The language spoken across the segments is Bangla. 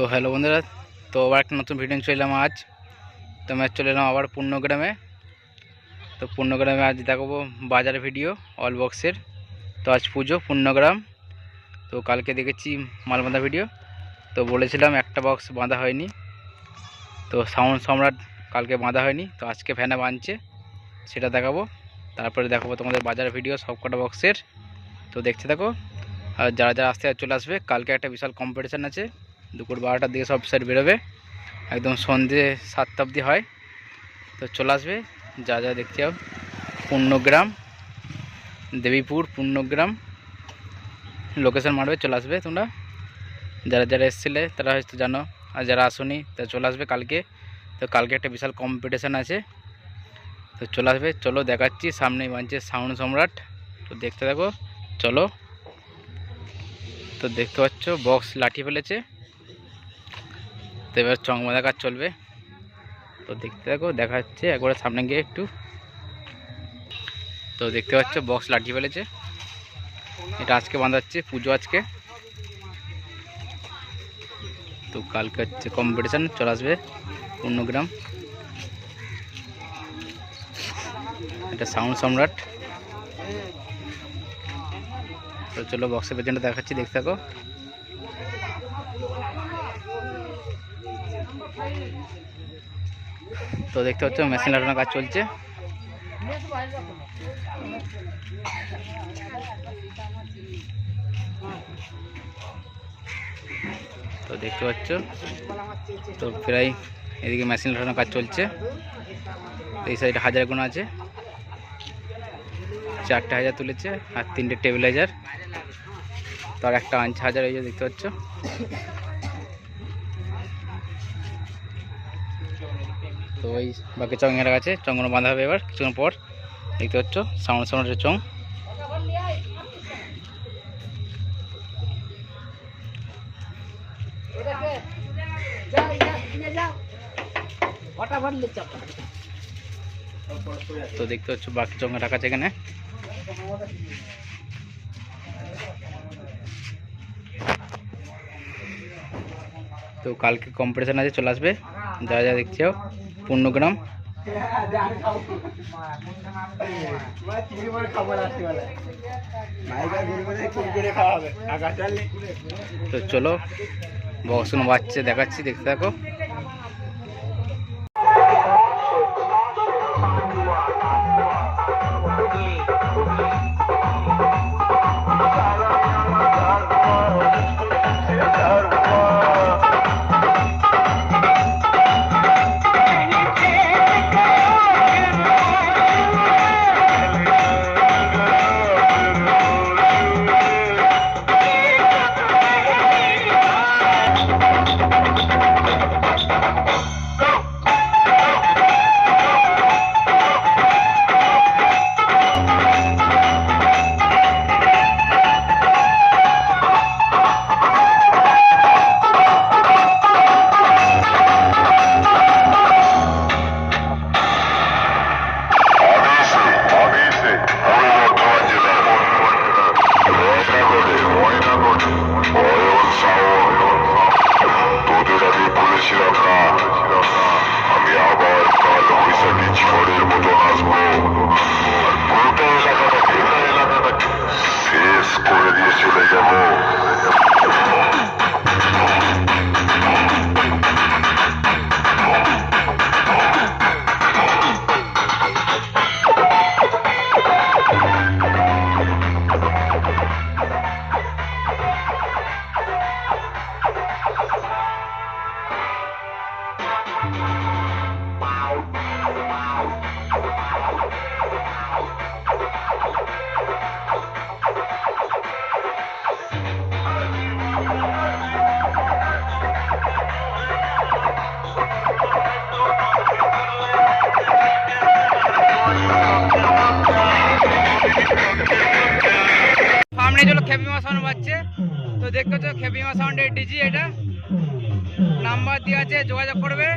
তো হ্যালো বন্ধুরা, তো আবার একটা নতুন ভিডিও চলে এলাম আজ। তো আমি চলে এলাম আবার পূর্ণগ্রামে। তো পূর্ণগ্রামে আজ দেখাবো বাজার ভিডিও অল বক্সের তো আজ পুজো, পূর্ণগ্রাম। তো কালকে দেখেছি মাল বাঁধা ভিডিও তো বলেছিলাম একটা বক্স বাঁধা হয়নি। তো সাউন্ড সম্রাট কালকে বাঁধা হয়নি, তো আজকে ফ্যানে বাঁধছে। সেটা দেখাবো। তারপরে দেখাবো তোমাদের বাজার ভিডিও সব কটা বক্সের তো দেখতে থাকো। আর যারা যারা আসতে চলে আসবে, কালকে একটা বিশাল কম্পিটিশান আছে। দুপুর বারোটার দিকে সব সাইড বেরোবে। একদম সন্ধে সাতটা অবধি হয়। তো চলে আসবে। যা যা দেখতে যাও পূর্ণগ্রাম দেবীপুর পূর্ণগ্রাম লোকেশন মারবে, চলে আসবে তোমরা। যারা যারা এসেছিলে, তারা হয়তো জানো। আর যারা আসুনি, তারা চলে আসবে কালকে। তো কালকে একটা বিশাল কম্পিটিশান আছে। তো চলে আসবে। চলো দেখাচ্ছি সামনেই বানছে সাউন্ড সম্রাট। তো দেখতে থাকো। চলো। তো দেখতে পাচ্ছ বক্স লাঠি ফেলেছে। তো এবার চং বাঁধা কাজ চলবে। তো দেখতে থাকো, দেখা যাচ্ছে একবারে সামনে গিয়ে একটু। তো দেখতে পাচ্ছ বক্স লাঠি ফেলেছে। এটা আজকে বাঁধাচ্ছে, পুজো আজকে। তো কালকে হচ্ছে কম্পিটিশান চলে আসবে পূর্ণগ্রাম। এটা সাউন্ড সম্রাট। তো চলো বক্সের পেছনটা দেখাচ্ছি, দেখতে থাকো। তো দেখতে পাচ্ছ, মেশিন লাগানোর কাজ চলছে। তো দেখতে পাচ্ছ, তো প্রায় এদিকে মেশিন লাগানোর কাজ চলছে। এই সাইডে হাজার গুণ আছে। চারটে হাজার তুলেছে আর তিনটে টেবিলাইজার। তার একটা আনছে হাজার, এই যে দেখতে পাচ্ছ। ওই বাকি চং এর কাছে চংগুলো বাঁধা হবে এবার, কিছুক্ষণ পর। দেখতে পাচ্ছ সামনে সামনে চং। তো দেখতে পাচ্ছ, বাকি চঙ্গে রাখা আছে এখানে। তো কালকে কম্পিটিশান আছে, চলে আসবে। যা যা দেখছ পূর্ণগ্রাম তো চলো বসন বাচ্চা দেখাচ্ছি দেখতে থাকো। খেপিমা সাউন্ড বাজছে তো দেখতে পাচ্ছ খেপিমা সাউন্ডের ডিজি এটা। নাম্বার দেওয়া আছে, যোগাযোগ করবে।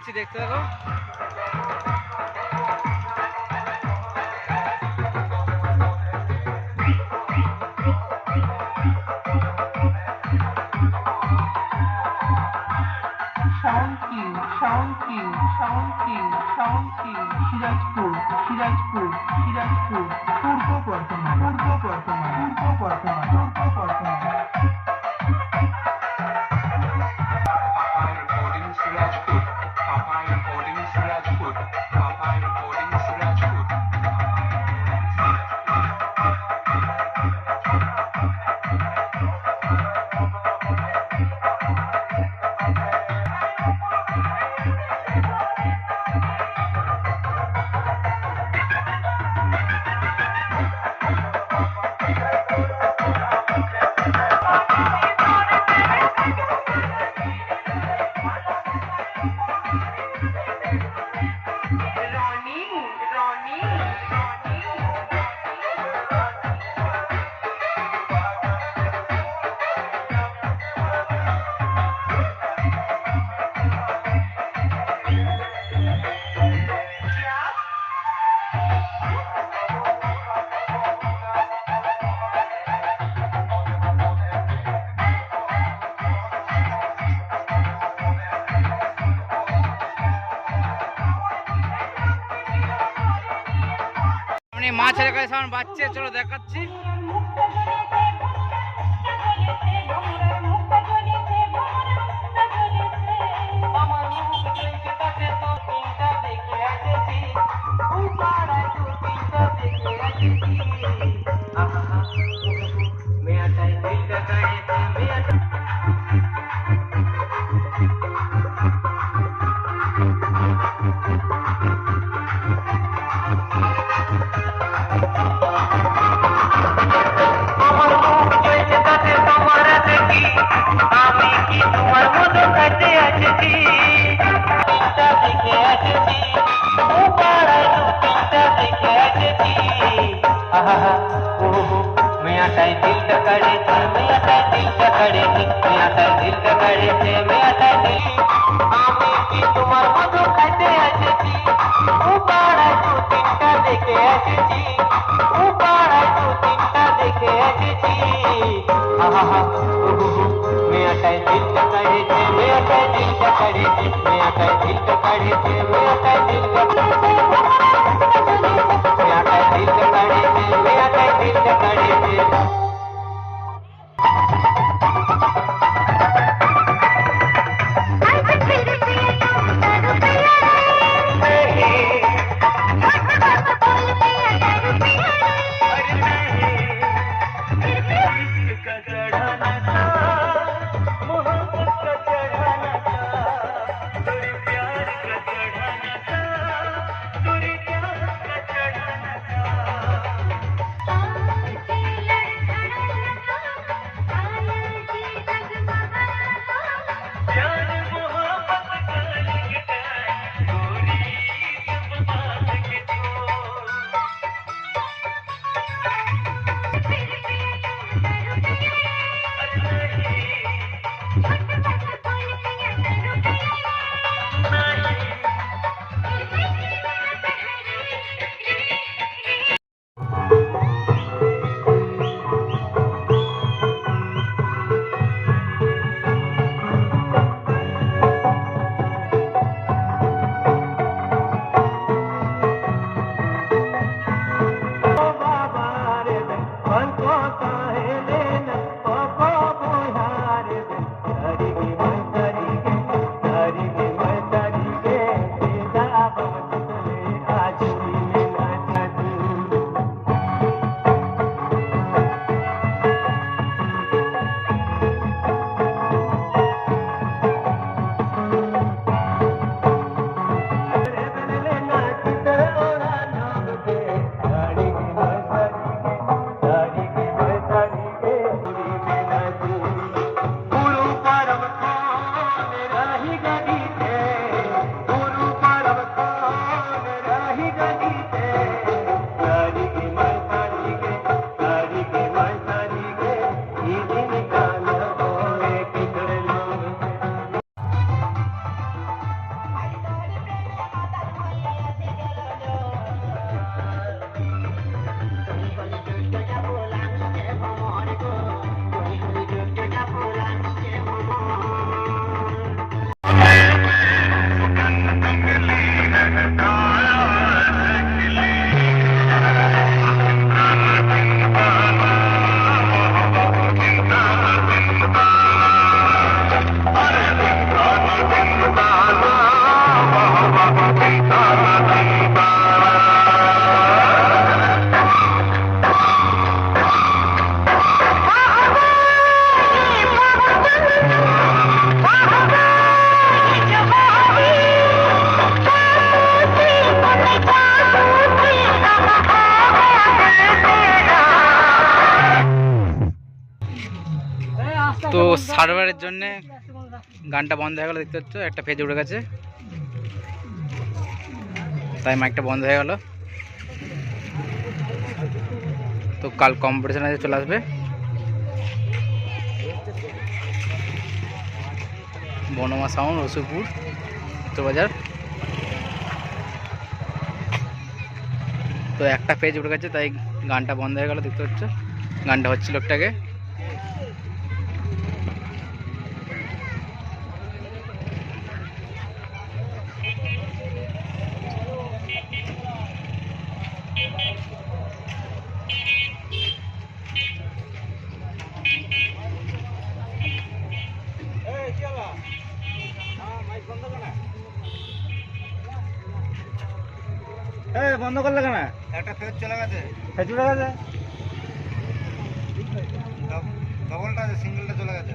যাচ্ছি দেখতে থাকো Sound King, Sound King, Sound King, Sound King, Sound King, আপনি মাছের কালেকশন বাচ্চা চলো দেখাচ্ছি। मेरा टाइम नहीं সার্ভারের জন্যে গানটা বন্ধ হয়ে গেল, দেখতে পাচ্ছ? একটা পেজ উঠে গেছে। তাই মাইকটা বন্ধ হয়ে গেল। তো কাল কম্পিটিশনে চলে আসবে। বনমা সাউন্ড রসুলপুর, উত্তরবাজার। তো একটা পেজ উঠে গেছে, তাই গানটা বন্ধ হয়ে গেল, দেখতে পাচ্ছ? গানটা হচ্ছিল একটাকে বন্ধ করলে কেন? একটা ফেজ চলে গেছে। ফেজ চলে গেছে? ডবলটা আছে সিঙ্গেলটা চলে গেছে।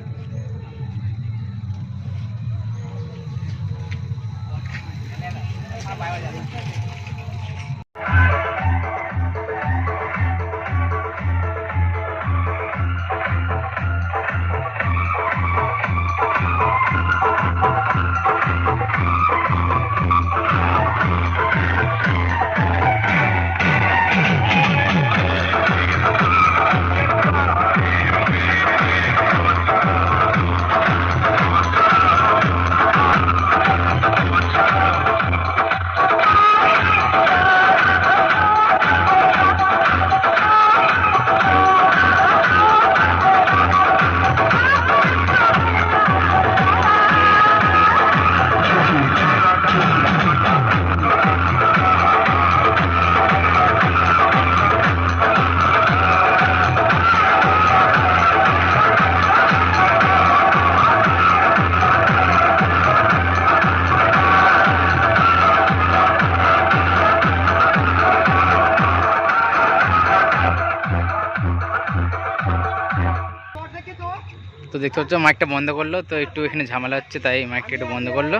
তো দেখতে পাচ্ছ, মাইকটা বন্ধ করল, তো একটু এখানে ঝামেলা হচ্ছে, তাই মাইকটা একটু বন্ধ করল।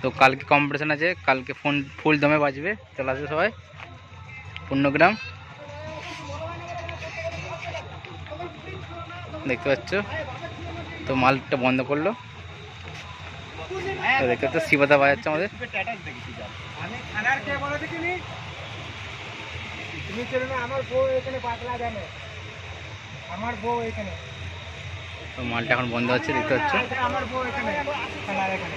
তো কালকে কম্পিটিশন আছে, কালকে ফোন ফুল দমে বাজবে, চলে আসবে সবাই। পূর্ণগ্রাম দেখতে পাচ্ছ, তো মালটা বন্ধ করল। তো দেখতে পাচ্ছ, শিবদা বাজাচ্ছে আমাদের। এখানে পাতলা জানে। আমার বউ এখানে। তো মালটা এখন বন্ধ হচ্ছে দেখতে পাচ্ছ? আমার বউ এখানে। এখানে।